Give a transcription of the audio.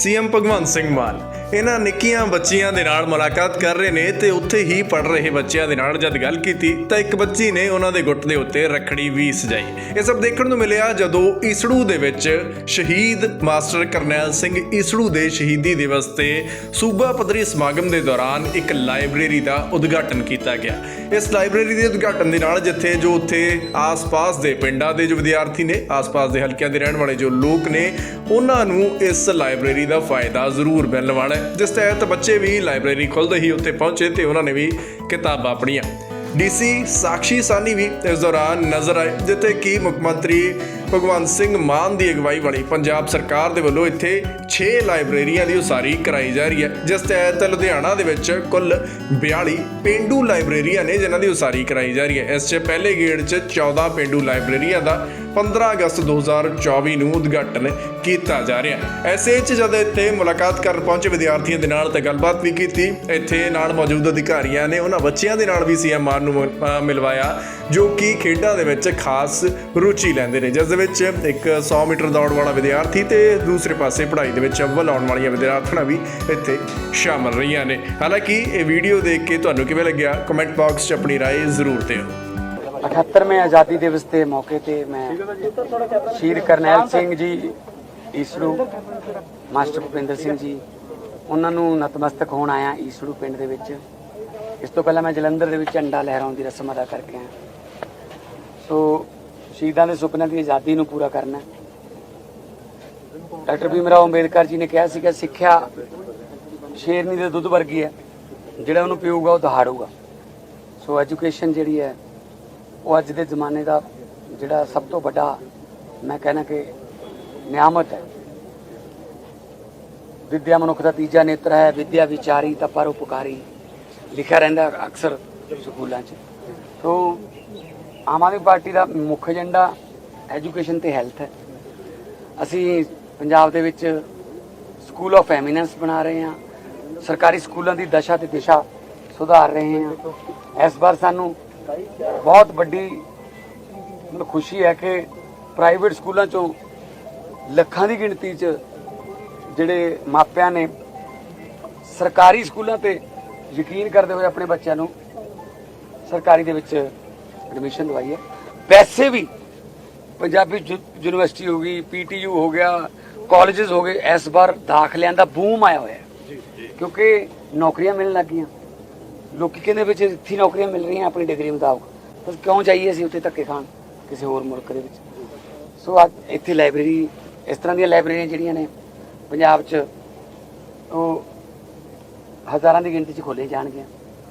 CM Bhagwant Singh ਮਾਨ ਇਹਨਾਂ ਨਿੱਕੀਆਂ ਬੱਚੀਆਂ ਦੇ ਨਾਲ ਮੁਲਾਕਾਤ ਕਰ ਰਹੇ ਨੇ ਤੇ ਉੱਥੇ ਹੀ ਪੜ ਰਹੇ ਬੱਚਿਆਂ ਦੇ ਨਾਲ ਜਦ ਗੱਲ ਕੀਤੀ ਤਾਂ ਇੱਕ ਬੱਚੀ ਨੇ ਉਹਨਾਂ ਦੇ ਗੁੱਟ ਦੇ ਉੱਤੇ ਰੱਖੜੀ ਵੀ ਸਜਾਈ। ਇਹ ਸਭ ਦੇਖਣ ਨੂੰ ਮਿਲਿਆ ਜਦੋਂ ਈਸੜੂ ਦੇ ਵਿੱਚ ਸ਼ਹੀਦ ਮਾਸਟਰ ਕਰਨੈਲ ਸਿੰਘ ਈਸੜੂ ਦੇ ਸ਼ਹੀਦੀ ਦਿਵਸ ਤੇ ਸੂਬਾ ਪੱਧਰੀ ਸਮਾਗਮ ਦੇ ਦੌਰਾਨ ਇੱਕ ਲਾਇਬ੍ਰੇਰੀ ਦਾ ਉਦਘਾਟਨ ਕੀਤਾ ਗਿਆ। ਇਸ ਲਾਇਬ੍ਰੇਰੀ ਦੇ ਉਦਘਾਟਨ ਦੇ ਨਾਲ ਜਿੱਥੇ ਜੋ ਉੱਥੇ ਆਸ-ਪਾਸ ਦੇ ਪਿੰਡਾਂ ਦੇ ਜੋ ਵਿਦਿਆਰਥੀ ਨੇ, ਆਸ-ਪਾਸ ਦੇ ਹਲਕਿਆਂ ਦੇ ਰਹਿਣ ਵਾਲੇ ਜੋ ਲੋਕ ਨੇ, ਉਹਨਾਂ ਨੂੰ ਇਸ ਲਾਇਬ੍ਰੇਰੀ ਦਾ ਫਾਇਦਾ ਜ਼ਰੂਰ ਮਿਲਣ ਵਾਲਾ ਹੈ ਜਿਸ ਤਹਿਤ ਬੱਚੇ ਵੀ ਲਾਇਬ੍ਰੇਰੀ ਖੁੱਲ੍ਹਦੇ ਹੀ ਉੱਥੇ ਪਹੁੰਚੇ ਤੇ ਉਹਨਾਂ ਨੇ ਵੀ ਕਿਤਾਬਾਂ ਪੜ੍ਹੀਆਂ ਡੀਸੀ ਸਾਕਸ਼ੀ ਸਾਨੀ ਵੀ ਇਸ ਦੌਰਾਨ ਨਜ਼ਰ ਆਏ, ਜਿੱਥੇ ਕਿ ਮੁੱਖ ਮੰਤਰੀ ਭਗਵੰਤ ਸਿੰਘ ਮਾਨ ਦੀ ਅਗਵਾਈ ਵਾਲੀ ਪੰਜਾਬ ਸਰਕਾਰ ਦੇ ਵੱਲੋਂ ਇੱਥੇ 6 ਲਾਇਬ੍ਰੇਰੀਆਂ ਦੀ ਉਸਾਰੀ ਕਰਾਈ ਜਾ ਰਹੀ ਹੈ। ਜਿਸ ਤਹਿਤ ਲੁਧਿਆਣਾ ਦੇ ਵਿੱਚ ਕੁੱਲ 42 ਪਿੰਡੂ ਲਾਇਬ੍ਰੇਰੀਆਂ ਨੇ ਜਿਨ੍ਹਾਂ ਦੀ ਉਸਾਰੀ ਕਰਾਈ ਜਾ ਰਹੀ ਹੈ। ਇਸ 'ਚ ਪਹਿਲੇ ਗੇੜ 'ਚ 14 ਪਿੰਡੂ ਲਾਇਬ੍ਰੇਰੀਆਂ ਦਾ 15 ਅਗਸਤ 2024 ਨੂੰ ਉਦਘਾਟਨ ਕੀਤਾ ਜਾ ਰਿਹਾ ਹੈ ਐਸੇ 'ਚ ਜਦ ਇੱਥੇ ਮੁਲਾਕਾਤ ਕਰਨ ਪਹੁੰਚੇ ਵਿਦਿਆਰਥੀਆਂ ਦੇ ਨਾਲ ਤੇ ਗੱਲਬਾਤ ਵੀ ਕੀਤੀ ਇੱਥੇ ਨਾਲ ਮੌਜੂਦ ਅਧਿਕਾਰੀਆਂ ਨੇ ਉਹਨਾਂ ਬੱਚਿਆਂ ਦੇ ਨਾਲ ਵੀ ਸੀਐਮ ਮਾਨ ਨੂੰ ਮ- ਅ, ਮਿਲਵਾਇਆ ਜੋ ਕਿ ਖੇਡਾਂ ਦੇ ਵਿੱਚ ਖਾਸ ਰੁਚੀ ਲੈਂਦੇ ਨੇ ਜਿਸ ਦੇ ਵਿੱਚ ਇੱਕ 100 ਮੀਟਰ ਦੌੜ ਵਾਲਾ ਵਿਦਿਆਰਥੀ ਤੇ ਦੂਸਰੇ ਪਾਸੇ ਪੜ੍ਹਾਈ ਦੇ ਵਿੱਚ ਅਵਲ ਆਉਣ ਵਾਲੀਆਂ ਵਿਦਿਆਰਥਣਾਂ ਵੀ ਇੱਥੇ ਸ਼ਾਮਲ ਰਹੀਆਂ ਨੇ ਹਾਲਾਂਕਿ ਇਹ ਵੀਡੀਓ ਦੇਖ ਕੇ ਤੁਹਾਨੂੰ ਕਿਵੇਂ ਲੱਗਿਆ ਕਮੈਂਟ ਬਾਕਸ 'ਚ ਆਪਣੀ رائے ਜ਼ਰੂਰ ਦਿਓ 78ਵੇਂ ਆਜ਼ਾਦੀ ਦਿਵਸ ਦੇ ਮੌਕੇ ਤੇ ਮੈਂ ਸ਼ਹੀਦ ਕਰਨੈਲ ਸਿੰਘ ਜੀ ਈਸੜੂ ਮਾਸਟਰ ਭੁਪਿੰਦਰ ਸਿੰਘ ਜੀ। ਉਹਨਾਂ ਨੂੰ ਨਤਮਸਤਕ ਹੋਣ ਆਇਆ ਈਸੜੂ ਪਿੰਡ ਦੇ ਵਿੱਚ। ਇਸ ਤੋਂ ਪਹਿਲਾਂ ਮੈਂ ਜਲੰਧਰ ਦੇ ਵਿੱਚ ਝੰਡਾ ਲਹਿਰਾਉਣ ਦੀ ਰਸਮ ਅਦਾ ਕਰਕੇ ਆਇਆ। ਸੋ, ਸ਼ਹੀਦਾਂ ਦੇ ਸੁਪਨਿਆਂ ਦੀ ਆਜ਼ਾਦੀ ਨੂੰ ਪੂਰਾ ਕਰਨਾ ਡਾਕਟਰ ਭੀਮ ਰਾਓ ਅੰਬੇਦਕਰ ਜੀ ਨੇ ਕਿਹਾ ਸੀ ਕਿ ਸਿੱਖਿਆ ਸ਼ੇਰਨੀ ਦੇ ਦੁੱਧ ਵਰਗੀ ਹੈ। ਜਿਹੜਾ ਉਹਨੂੰ ਪੀਊਗਾ, ਉਹ ਦਹਾੜੂਗਾ। ਸੋ, ਐਜੂਕੇਸ਼ਨ ਜਿਹੜੀ ਹੈ, ਉਹ ਅੱਜ ਦੇ ਜ਼ਮਾਨੇ ਦਾ ਜਿਹੜਾ ਸਭ ਤੋਂ ਵੱਡਾ, ਮੈਂ ਕਹਿੰਦਾ ਕਿ ਨਿਆਮਤ ਹੈ। ਵਿਦਿਆ ਮਨੁੱਖ ਦਾ ਤੀਜਾ ਨੇਤਰ ਹੈ। ਵਿਦਿਆ ਵਿਚਾਰੀ ਤਾਂ ਪਰ ਉਪਕਾਰੀ। ਲਿਖਿਆ ਰਹਿੰਦਾ ਅਕਸਰ ਸਕੂਲਾਂ 'ਚ। ਸੋ ਆਮ ਆਦਮੀ ਪਾਰਟੀ ਦਾ ਮੁੱਖ ਏਜੰਡਾ ਐਜੂਕੇਸ਼ਨ ਤੇ ਹੈਲਥ ਹੈ। ਅਸੀਂ ਪੰਜਾਬ ਦੇ ਵਿੱਚ ਸਕੂਲ ਆਫ ਐਮੀਨੈਂਸ ਬਣਾ ਰਹੇ ਹਾਂ। ਸਰਕਾਰੀ ਸਕੂਲਾਂ ਦੀ ਦਸ਼ਾ ਤੇ ਦਿਸ਼ਾ ਸੁਧਾਰ ਰਹੇ ਹਾਂ। ਇਸ ਵਾਰ ਸਾਨੂੰ ਬਹੁਤ ਵੱਡੀ ਖੁਸ਼ੀ ਹੈ ਕਿ ਪ੍ਰਾਈਵੇਟ ਸਕੂਲਾਂ ਚੋਂ ਲੱਖਾਂ ਦੀ ਗਿਣਤੀ 'ਚ ਜਿਹੜੇ ਮਾਪਿਆਂ ਨੇ ਸਰਕਾਰੀ ਸਕੂਲਾਂ ਤੇ ਯਕੀਨ ਕਰਦੇ ਹੋਏ ਆਪਣੇ ਬੱਚਿਆਂ ਨੂੰ ਸਰਕਾਰੀ ਦੇ ਵਿੱਚ ਐਡਮਿਸ਼ਨ ਦਵਾਈ ਹੈ। ਵੈਸੇ ਵੀ ਪੰਜਾਬੀ ਯੂਨੀਵਰਸਿਟੀ ਹੋ ਗਈ ਪੀਟੀਯੂ ਹੋ ਗਿਆ ਕਾਲਜਸ ਹੋ ਗਏ ਇਸ ਵਾਰ ਦਾਖਲਿਆਂ ਦਾ ਬੂਮ ਆਇਆ ਹੋਇਆ ਕਿਉਂਕਿ ਨੌਕਰੀਆਂ ਮਿਲਣ ਲੱਗੀਆਂ ਲੋਕੀ ਕਹਿੰਦੇ ਵਿੱਚ ਇੱਥੇ ਨੌਕਰੀਆਂ ਮਿਲ ਰਹੀਆਂ ਆਪਣੀ ਡਿਗਰੀ ਮੁਤਾਬਕ ਤਾਂ ਕਿਉਂ ਚਾਹੀਏ ਅਸੀਂ ਉੱਥੇ ਧੱਕੇ ਖਾਣ ਕਿਸੇ ਹੋਰ ਮੁਲਕ ਦੇ ਵਿੱਚ? ਸੋ ਅੱਜ ਇੱਥੇ ਲਾਇਬ੍ਰੇਰੀ ਇਸ ਤਰ੍ਹਾਂ ਦੀਆਂ ਲਾਇਬ੍ਰੇਰੀਆਂ ਜਿਹੜੀਆਂ ਨੇ ਪੰਜਾਬ 'ਚ ਉਹ ਹਜ਼ਾਰਾਂ ਦੀ ਗਿਣਤੀ 'ਚ ਖੋਲੇ ਜਾਣਗੀਆਂ।